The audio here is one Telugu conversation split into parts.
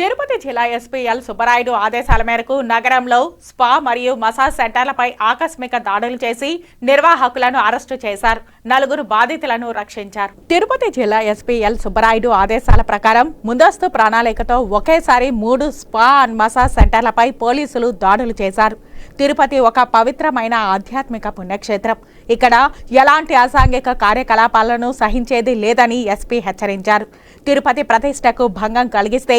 తిరుపతి జిల్లా ఎస్పీ ఎల్ సుబ్బరాయుడు ఆదేశాల మేరకు నగరంలో స్పా మరియు మసాజ్ సెంటర్లపై ఆకస్మిక దాడులు చేసి నిర్వాహకులను అరెస్టు చేశారు. నలుగురు బాధితులను రక్షించారు. తిరుపతి జిల్లా ఎస్పీ ఎల్ సుబ్బరాయుడు ఆదేశాల ప్రకారం ముందస్తు ప్రణాళికతో ఒకేసారి మూడు స్పా అండ్ మసాజ్ సెంటర్లపై పోలీసులు దాడులు చేశారు. తిరుపతి ఒక పవిత్రమైన ఆధ్యాత్మిక పుణ్యక్షేత్రం. ఇక్కడ ఎలాంటి అసాంఘిక కార్యకలాపాలను సహించేది లేదని ఎస్పీ హెచ్చరించారు. తిరుపతి ప్రతిష్టకు భంగం కలిగిస్తే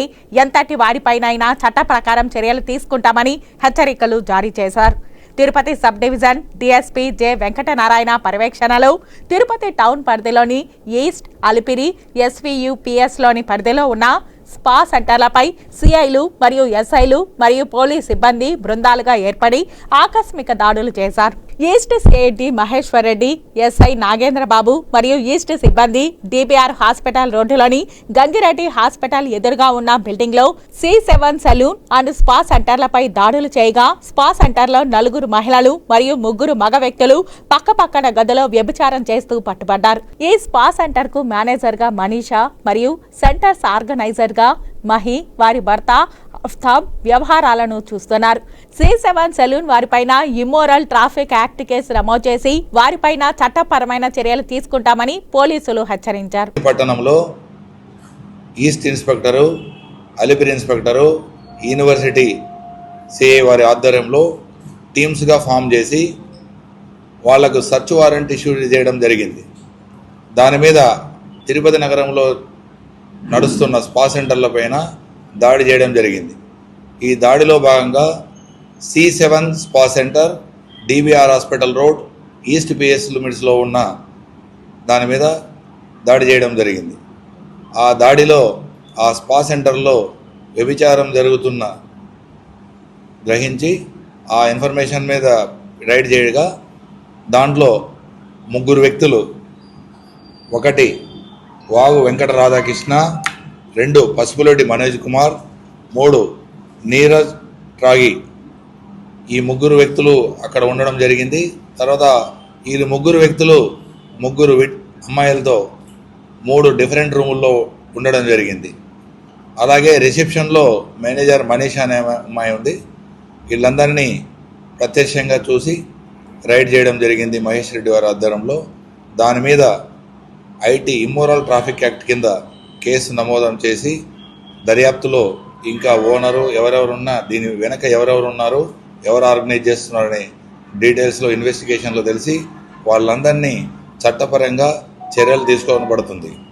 అంతటి వారిపైనైనా చట్ట ప్రకారం చర్యలు తీసుకుంటామని హెచ్చరికలు జారీ చేశారు. Tirupati sub division DSP J Venkatanarayana పర్యవేక్షణలో తిరుపతి టౌన్ పరిధిలోని ఈస్ట్ అలిపిరి ఎస్వీయుపిఎస్లోని పరిధిలో ఉన్న స్పా సెంటర్లపై సిఐలు మరియు ఎస్ఐలు మరియు పోలీస్ సిబ్బంది బృందాలుగా ఏర్పడి ఆకస్మిక దాడులు చేశారు. East CIT Maheshwar Reddy SI Nagendrababu మరియు ఈస్ట్ సిబ్బంది డిబిఆర్ హాస్పిటల్ రోడ్డులోని గంగిరెడ్డి హాస్పిటల్ ఎదురుగా ఉన్న బిల్డింగ్లో C seven salon and spa సెంటర్లపై దాడులు చేయగా స్పా సెంటర్లో నలుగురు మహిళలు మరియు ముగ్గురు మగ వ్యక్తులు పక్క పక్కన గదిలో వ్యభిచారం చేస్తూ పట్టుబడ్డారు. ఈ స్పా సెంటర్కు మేనేజర్గా మనీషా మరియు సెంటర్స్ ఆర్గనైజర్గా మహి వారి భర్త అఫ్తాబ్ వ్యవహారాలను చూస్తున్నారు. సి సెవెన్ సెలూన్ వారిపైన ఇమ్మోరల్ ట్రాఫిక్ యాక్ట్ కేసు నమోదు చేసి వారిపైన చట్టపరమైన చర్యలు తీసుకుంటామని పోలీసులు హెచ్చరించారు. పట్టణంలో east inspector Alipiri inspector university C A ఆధ్వర్యంలో టీమ్స్గా ఫామ్ చేసి వాళ్ళకు సర్చ్ వారెంట్ ఇష్యూ చేయడం జరిగింది. దాని మీద తిరుపతి నగరంలో నడుస్తున్న స్పా సెంటర్ల పైన దాడి చేయడం జరిగింది. ఈ దాడిలో భాగంగా C seven spa centre DBR hospital road east PS లిమిట్స్లో ఉన్న దాని మీద దాడి చేయడం జరిగింది. ఆ దాడిలో ఆ స్పా సెంటర్లో వ్యభిచారం జరుగుతున్న గ్రహించి ఆ ఇన్ఫర్మేషన్ మీద రైడ్ చేయగా దాంట్లో ముగ్గురు వ్యక్తులు ఒకటి వాగు వెంకట రాధాకృష్ణ రెండు పసుపులొడ్డి మనోజ్ కుమార్ మూడు నీరజ్ రాగి ఈ ముగ్గురు వ్యక్తులు అక్కడ ఉండడం జరిగింది. తర్వాత ఈ ముగ్గురు వ్యక్తులు ముగ్గురు వి- అమ్మాయిలతో మూడు డిఫరెంట్ రూముల్లో ఉండడం జరిగింది. అలాగే రిసెప్షన్లో మేనేజర్ మనీష్ అనే అమ్మాయి ఉంది. వీళ్ళందరినీ ప్రత్యక్షంగా చూసి రైడ్ చేయడం జరిగింది మహేష్ రెడ్డి వారి ఆధ్వర్యంలో. దాని మీద ఐటీ ఇమ్మోరల్ ట్రాఫిక్ యాక్ట్ కింద కేసు నమోదం చేసి దర్యాప్తులో ఇంకా ఓనరు ఎవరెవరున్నా దీని వెనక ఎవరెవరు ఉన్నారు ఎవరు ఆర్గనైజ్ చేస్తున్నారనే డీటెయిల్స్లో ఇన్వెస్టిగేషన్లో తెలిసి వాళ్ళందరినీ చట్టపరంగా చర్యలు తీసుకోవడం పడుతుంది.